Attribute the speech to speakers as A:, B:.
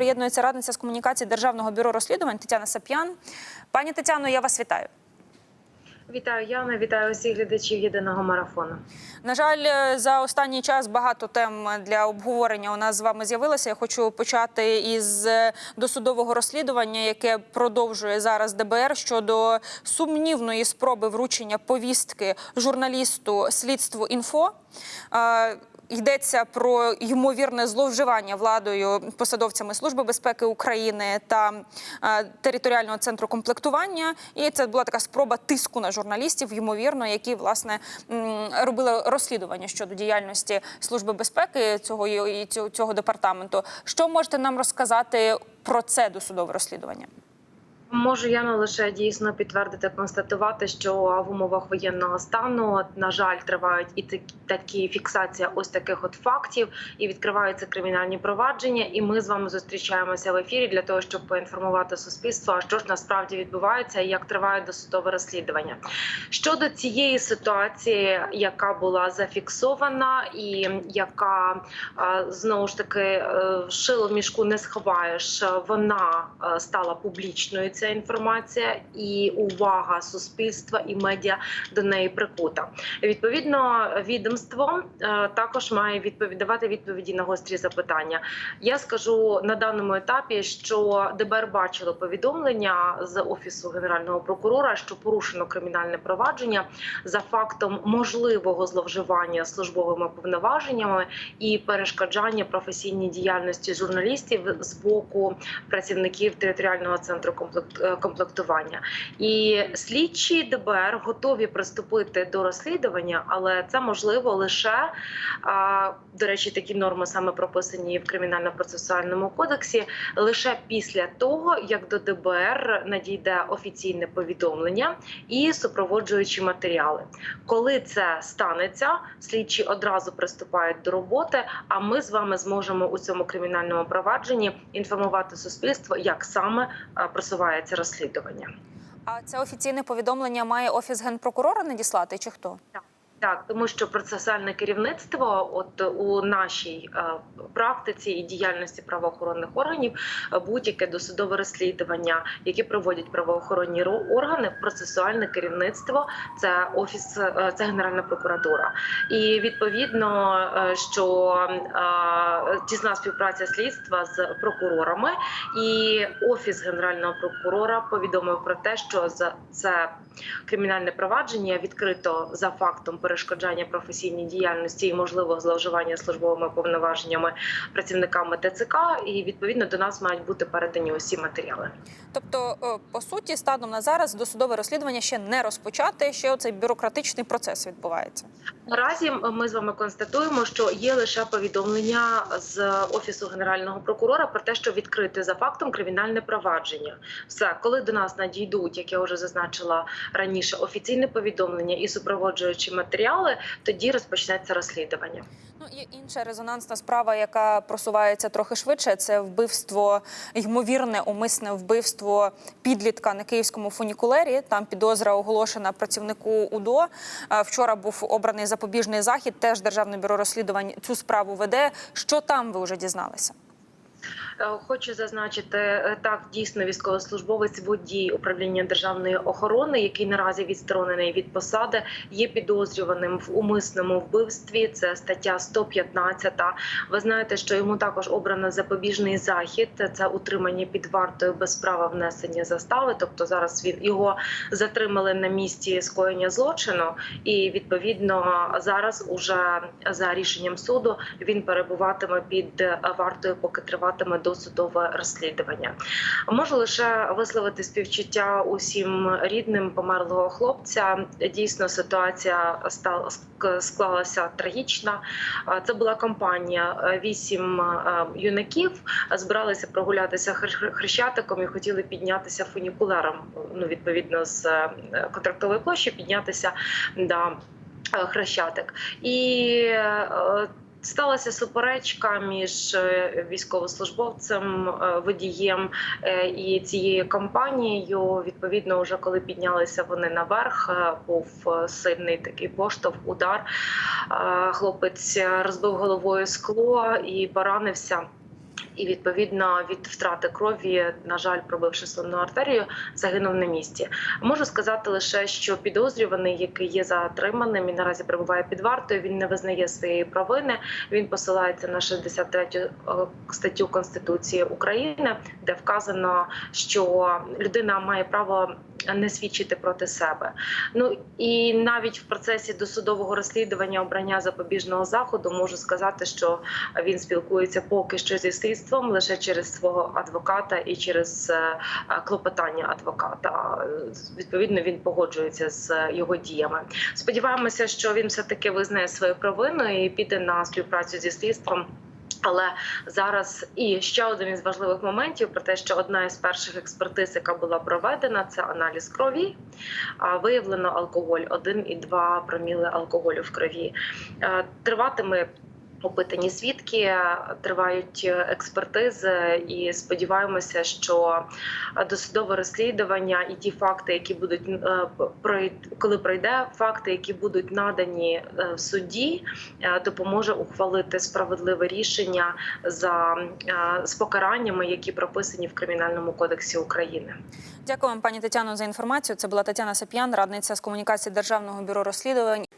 A: приєднується радниця з комунікації Державного бюро розслідувань Тетяна Сап'ян. Пані Тетяно, я вас вітаю.
B: Вітаю Яна, вітаю усіх глядачів єдиного марафону.
A: На жаль, е, за останній час багато тем для обговорення у нас з вами з'явилося. Я хочу почати із е, досудового розслідування, яке продовжує зараз ДБР щодо сумнівної спроби вручення повістки журналісту слідству інфо. Йдеться про ймовірне зловживання владою посадовцями Служби безпеки України та е, територіального центру комплектування. І це була така спроба тиску на журналістів, ймовірно, які власне робили розслідування щодо діяльності Служби безпеки цього і цього департаменту. Що можете нам розказати про це досудове розслідування?
B: Можу Яна лише дійсно підтвердити, констатувати, що в умовах воєнного стану на жаль тривають і такі, фіксація ось таких от фактів, і відкриваються кримінальні провадження. І ми з вами зустрічаємося в ефірі для того, щоб поінформувати суспільство, а що ж насправді відбувається і як триває досудове розслідування. Щодо цієї ситуації, яка була зафіксована, і яка знову ж таки е, шило в мішку не сховаєш, вона е, стала публічною. Ця інформація і увага суспільства і медіа до неї прикута. Відповідно, відомство е, також має відповідати відповіді на гострі запитання. Я скажу на даному етапі, що ДБР бачило повідомлення з офісу генерального прокурора, що порушено кримінальне провадження за фактом можливого зловживання службовими повноваженнями і перешкоджання професійній діяльності журналістів з боку працівників територіального центру комплект- е, комплектування. І слідчі ДБР готові приступити до розслідування, але це можливо лише до речі, такі норми саме прописані в кримінально-процесуальному кодексі. Лише після того, як до ДБР надійде офіційне повідомлення і супроводжуючі матеріали. Коли це станеться, слідчі одразу приступають до роботи. А ми з вами зможемо у цьому кримінальному провадженні інформувати суспільство, як саме а, просувається розслідування.
A: А це офіційне повідомлення має офіс генпрокурора надіслати чи хто?
B: Так, тому що процесуальне керівництво, от у нашій е, практиці і діяльності правоохоронних органів, е, будь-яке досудове розслідування, яке проводять правоохоронні органи, процесуальне керівництво це офіс, е, це Генеральна прокуратура. І відповідно, що тісна співпраця слідства з прокурорами, і офіс генерального прокурора повідомив про те, що за це кримінальне провадження відкрито за фактом перешкоджання професійній діяльності і можливого зловживання службовими повноваженнями працівниками ТЦК. І відповідно до нас мають бути передані усі матеріали.
A: Тобто, е, по суті, станом на зараз досудове розслідування ще не розпочате. Ще оцей бюрократичний процес відбувається.
B: Наразі ми з вами констатуємо, що є лише повідомлення з офісу генерального прокурора про те, що відкрите за фактом кримінальне провадження. Все, коли до нас надійдуть, як я вже зазначила раніше, офіційне повідомлення і супроводжуючі матеріали, тоді розпочнеться розслідування.
A: Ну є інша резонансна справа, яка просувається трохи швидше. Це вбивство, ймовірне умисне вбивство підлітка на київському фунікулері. Там підозра оголошена працівнику УДО. Вчора був обраний запобіжний захід. Теж державне бюро розслідувань цю справу веде. Що там ви вже дізналися?
B: Е, Хочу зазначити е, так, дійсно військовослужбовець водій управління державної охорони, який наразі відсторонений від посади, є підозрюваним в умисному вбивстві. Це стаття 115. Ви знаєте, що йому також обрано запобіжний захід. Це утримання під вартою без права внесення застави. Тобто зараз він його затримали на місці скоєння злочину, і відповідно зараз уже за рішенням суду він перебуватиме під вартою, поки триватиме досудове розслідування. Можу лише висловити співчуття усім рідним померлого хлопця. Дійсно, ситуація склалася трагічна. Е, Це була компанія. е, Вісім е, юнаків збиралися прогулятися хрещатиком і хотіли піднятися фунікулером. Ну відповідно з е, контрактової площі піднятися на е, хрещатик і. Сталася суперечка між е, військовослужбовцем, е, водієм е, і цією компанією. Відповідно, вже коли піднялися вони наверх, був сильний такий поштовх, удар. Хлопець розбив головою скло і поранився. І відповідно від втрати крові, на жаль, пробивши сонну артерію, загинув на місці. Можу сказати лише, що підозрюваний, який є затриманим і наразі перебуває під вартою, він не визнає своєї провини. Він посилається на 63 е, статтю Конституції України, де вказано, що людина має право не свідчити проти себе. Ну і навіть в процесі досудового розслідування обрання запобіжного заходу можу сказати, що він спілкується поки що зі слідством лише через свого адвоката і через е, клопотання адвоката. Е, Відповідно, він погоджується з його діями. Сподіваємося, що він все таки визнає свою провину і піде на співпрацю зі слідством. Але зараз і ще один із важливих моментів про те, що одна із перших експертиз, яка була проведена, це аналіз крові. Виявлено алкоголь 1,2 проміли алкоголю в крові. Е, Триватиме. Опитані свідки тривають експертизи, і сподіваємося, що досудове розслідування і ті факти, які будуть е, коли пройде факти, які будуть надані е, в суді, е, допоможе ухвалити справедливе рішення за е, з покараннями, які прописані в кримінальному кодексі України.
A: Дякую вам, пані Тетяно, за інформацію. Це була Тетяна Сап'ян, радниця з комунікації Державного бюро розслідувань.